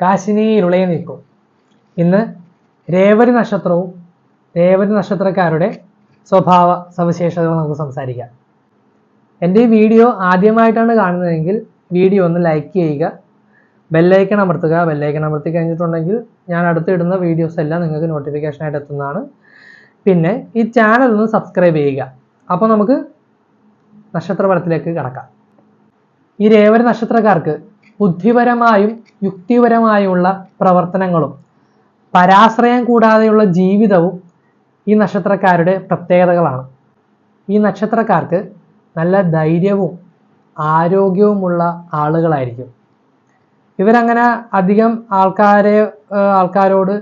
കാശിനിയിലുളയെ നീക്കും ഇന്ന് രേവതി നക്ഷത്രവും രേവതി നക്ഷത്രക്കാരുടെ സ്വഭാവ സവിശേഷതകൾ നമുക്ക് സംസാരിക്കാം. എന്റെ ഈ വീഡിയോ ആദ്യമായിട്ടാണ് കാണുന്നതെങ്കിൽ വീഡിയോ ഒന്ന് ലൈക്ക് ചെയ്യുക ബെല്ലൈക്കൺ അമർത്തുക. ബെല്ലൈക്കൺ അമർത്തി കഴിഞ്ഞിട്ടുണ്ടെങ്കിൽ ഞാൻ അടുത്തിടുന്ന വീഡിയോസ് എല്ലാം നിങ്ങൾക്ക് നോട്ടിഫിക്കേഷനായിട്ട് എത്തുന്നതാണ്. പിന്നെ ഈ ചാനൽ ഒന്ന് സബ്സ്ക്രൈബ് ചെയ്യുക. അപ്പോൾ നമുക്ക് നക്ഷത്രപടത്തിലേക്ക് കടക്കാം. ഈ രേവര നക്ഷത്രക്കാർക്ക് ബുദ്ധിപരമായും യുക്തിപരമായുള്ള പ്രവർത്തനങ്ങളും പരാശ്രയം കൂടാതെയുള്ള ജീവിതവും ഈ നക്ഷത്രക്കാരുടെ പ്രത്യേകതകളാണ്. ഈ നക്ഷത്രക്കാർക്ക് നല്ല ധൈര്യവും ആരോഗ്യവുമുള്ള ആളുകളായിരിക്കും. ഇവരങ്ങനെ അധികം ആൾക്കാരെ ആൾക്കാരോട്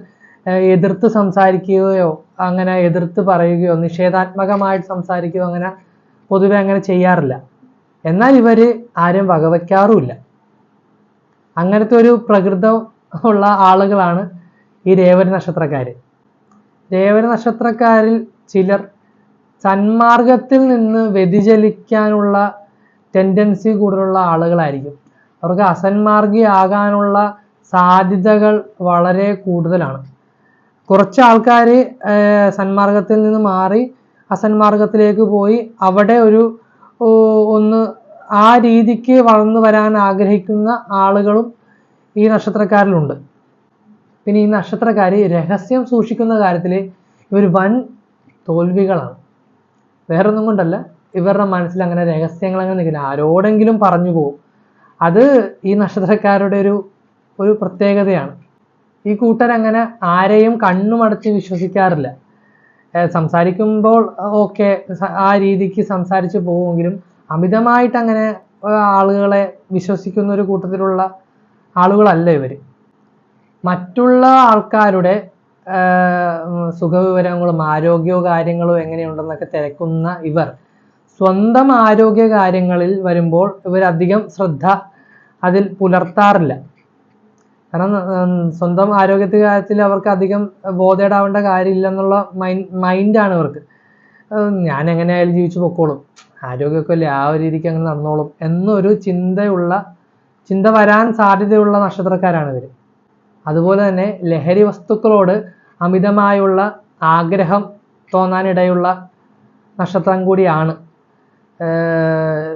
എതിർത്ത് സംസാരിക്കുകയോ അങ്ങനെ എതിർത്ത് പറയുകയോ നിഷേധാത്മകമായിട്ട് സംസാരിക്കുകയോ അങ്ങനെ പൊതുവെ അങ്ങനെ ചെയ്യാറില്ല. എന്നാൽ ഇവർ ആരും വകവയ്ക്കാറുമില്ല അങ്ങനത്തെ ഒരു പ്രകൃതം ഉള്ള ആളുകളാണ് ഈ രേവതി നക്ഷത്രക്കാർ രേവതി നക്ഷത്രക്കാരിൽ ചിലർ സന്മാർഗത്തിൽ നിന്ന് വ്യതിചലിക്കാനുള്ള ടെൻഡൻസി കൂടുതലുള്ള ആളുകളായിരിക്കും. അവർക്ക് അസന്മാർഗി ആകാനുള്ള സാധ്യതകൾ വളരെ കൂടുതലാണ്. കുറച്ച് ആൾക്കാർ സന്മാർഗത്തിൽ നിന്ന് മാറി അസന്മാർഗത്തിലേക്ക് പോയി അവിടെ ഒരു ഒന്ന് ആ രീതിക്ക് വളർന്നു വരാൻ ആഗ്രഹിക്കുന്ന ആളുകളും ഈ നക്ഷത്രക്കാരിലുണ്ട്. പിന്നെ ഈ നക്ഷത്രക്കാർ രഹസ്യം സൂക്ഷിക്കുന്ന കാര്യത്തിൽ ഇവർ വൻ തോൽവികളാണ്. വേറൊന്നും കൊണ്ടല്ല ഇവരുടെ മനസ്സിൽ അങ്ങനെ രഹസ്യങ്ങൾ അങ്ങനെ നിൽക്കില്ല. ആരോടെങ്കിലും പറഞ്ഞു പോകും അത് ഈ നക്ഷത്രക്കാരുടെ ഒരു ഒരു പ്രത്യേകതയാണ്. ഈ കൂട്ടരങ്ങനെ ആരെയും കണ്ണുമടച്ച് വിശ്വസിക്കാറില്ല. സംസാരിക്കുമ്പോൾ ഓക്കെ ആ രീതിക്ക് സംസാരിച്ച് പോവുമെങ്കിലും അമിതമായിട്ട് അങ്ങനെ ആളുകളെ വിശ്വസിക്കുന്ന ഒരു കൂട്ടത്തിലുള്ള ആളുകളല്ല ഇവർ മറ്റുള്ള ആൾക്കാരുടെ സുഖവിവരങ്ങളും ആരോഗ്യവും കാര്യങ്ങളും എങ്ങനെയുണ്ടെന്നൊക്കെ തിരക്കുന്ന ഇവർ സ്വന്തം ആരോഗ്യ കാര്യങ്ങളിൽ വരുമ്പോൾ ഇവരധികം ശ്രദ്ധ അതിൽ പുലർത്താറില്ല. കാരണം സ്വന്തം ആരോഗ്യത്തെ കാര്യത്തിൽ അവർക്ക് അധികം ബോധേടാവേണ്ട കാര്യമില്ല എന്നുള്ള മൈൻഡ് മൈൻഡാണ് ഇവർക്ക് ഞാൻ എങ്ങനെയായാലും ജീവിച്ചു പൊക്കോളും. ആരോഗ്യമൊക്കെ അല്ലേ ആ ഒരു രീതിക്ക് അങ്ങനെ നടന്നോളും എന്നൊരു ചിന്തയുള്ള ചിന്ത വരാൻ സാധ്യതയുള്ള നക്ഷത്രക്കാരാണ് ഇവർ അതുപോലെ തന്നെ ലഹരി വസ്തുക്കളോട് അമിതമായുള്ള ആഗ്രഹം തോന്നാനിടയുള്ള നക്ഷത്രം കൂടിയാണ്.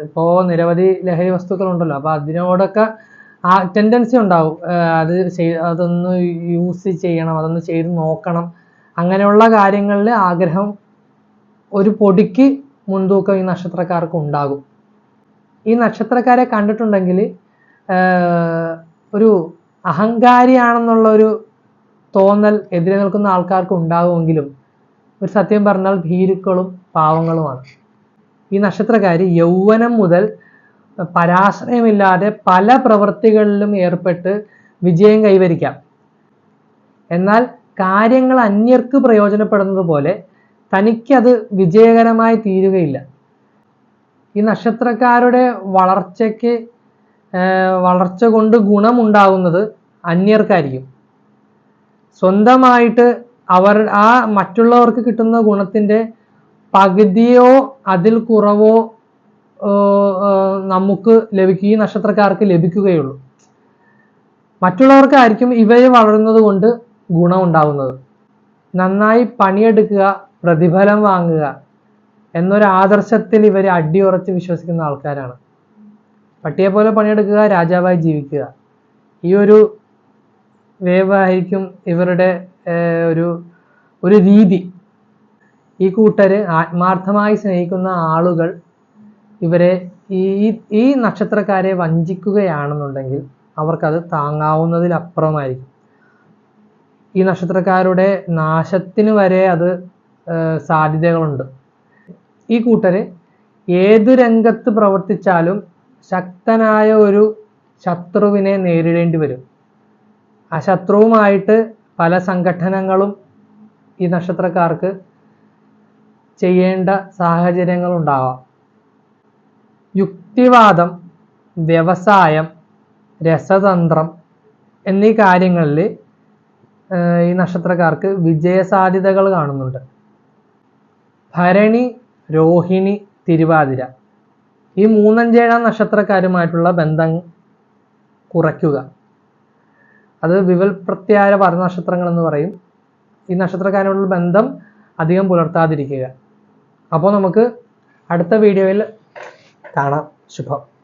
ഇപ്പോൾ നിരവധി ലഹരി വസ്തുക്കളുണ്ടല്ലോ അപ്പോൾ അതിനോടൊക്കെ ആ ടെൻഡൻസി ഉണ്ടാവും. അത് ചെയ് അതൊന്ന് യൂസ് ചെയ്യണം അതൊന്ന് ചെയ്ത് നോക്കണം. അങ്ങനെയുള്ള കാര്യങ്ങളിൽ ആഗ്രഹം ഒരു പൊടിക്ക് മുൻതൂക്കം ഈ നക്ഷത്രക്കാർക്ക് ഉണ്ടാകും. ഈ നക്ഷത്രക്കാരെ കണ്ടിട്ടുണ്ടെങ്കിൽ ഒരു അഹങ്കാരിയാണെന്നുള്ള ഒരു തോന്നൽ എതിരെ നിൽക്കുന്ന ആൾക്കാർക്ക് ഉണ്ടാകുമെങ്കിലും ഒരു സത്യം പറഞ്ഞാൽ ഭീരുക്കളും പാവങ്ങളുമാണ്. ഈ നക്ഷത്രക്കാർ യൗവനം മുതൽ പരാശ്രയമില്ലാതെ പല പ്രവൃത്തികളിലും ഏർപ്പെട്ട് വിജയം കൈവരിക്കാം. എന്നാൽ കാര്യങ്ങൾ അന്യർക്ക് പ്രയോജനപ്പെടുന്നത് പോലെ തനിക്കത് വിജയകരമായി തീരുകയില്ല. ഈ നക്ഷത്രക്കാരുടെ വളർച്ചയ്ക്ക് വളർച്ച കൊണ്ട് ഗുണമുണ്ടാകുന്നത് അന്യർക്കായിരിക്കും. സ്വന്തമായിട്ട് അവർ ആ മറ്റുള്ളവർക്ക് കിട്ടുന്ന ഗുണത്തിന്റെ പകുതിയോ അതിൽ കുറവോ നമുക്ക് ലഭിക്കുക ഈ നക്ഷത്രക്കാർക്ക് ലഭിക്കുകയുള്ളൂ. മറ്റുള്ളവർക്കായിരിക്കും ഇവർ വളരുന്നത് കൊണ്ട് ഗുണമുണ്ടാകുന്നത് നന്നായി പണിയെടുക്കുക പ്രതിഫലം വാങ്ങുക എന്നൊരു ആദർശത്തിൽ ഇവർ അടിയുറച്ച് വിശ്വസിക്കുന്ന ആൾക്കാരാണ്. പട്ടിയെ പോലെ പണിയെടുക്കുക രാജാവായി ജീവിക്കുക. ഈ ഒരു വേവായിരിക്കും ഇവരുടെ ഒരു ഒരു രീതി. ഈ കൂട്ടർ ആത്മാർത്ഥമായി സ്നേഹിക്കുന്ന ആളുകൾ ഇവരെ ഈ ഈ നക്ഷത്രക്കാരെ വഞ്ചിക്കുകയാണെന്നുണ്ടെങ്കിൽ അവർക്കത് താങ്ങാവുന്നതിലപ്പുറമായിരിക്കും. ഈ നക്ഷത്രക്കാരുടെ നാശത്തിന് വരെ അത് സാധ്യതകളുണ്ട്. ഈ കൂട്ടര് ഏതു രംഗത്ത് പ്രവർത്തിച്ചാലും ശക്തനായ ഒരു ശത്രുവിനെ നേരിടേണ്ടി വരും. ആ ശത്രുവുമായിട്ട് പല സംഘടനകളും ഈ നക്ഷത്രക്കാർക്ക് ചെയ്യേണ്ട സാഹചര്യങ്ങൾ ഉണ്ടാവാം യുക്തിവാദം വ്യവസായം രസതന്ത്രം എന്നീ കാര്യങ്ങളിൽ ഈ നക്ഷത്രക്കാർക്ക് വിജയസാധ്യതകൾ കാണുന്നുണ്ട്. ഭരണി രോഹിണി തിരുവാതിര. ഈ മൂന്നഞ്ചേഴാം നക്ഷത്രക്കാരുമായിട്ടുള്ള ബന്ധം കുറയ്ക്കുക. അത് വിവൽ പ്രത്യാര പരനക്ഷത്രങ്ങൾ എന്ന് പറയും. ഈ നക്ഷത്രക്കാരോടുള്ള ബന്ധം അധികം പുലർത്താതിരിക്കുക. അപ്പോൾ നമുക്ക് അടുത്ത വീഡിയോയിൽ കാണാം. ശുഭം.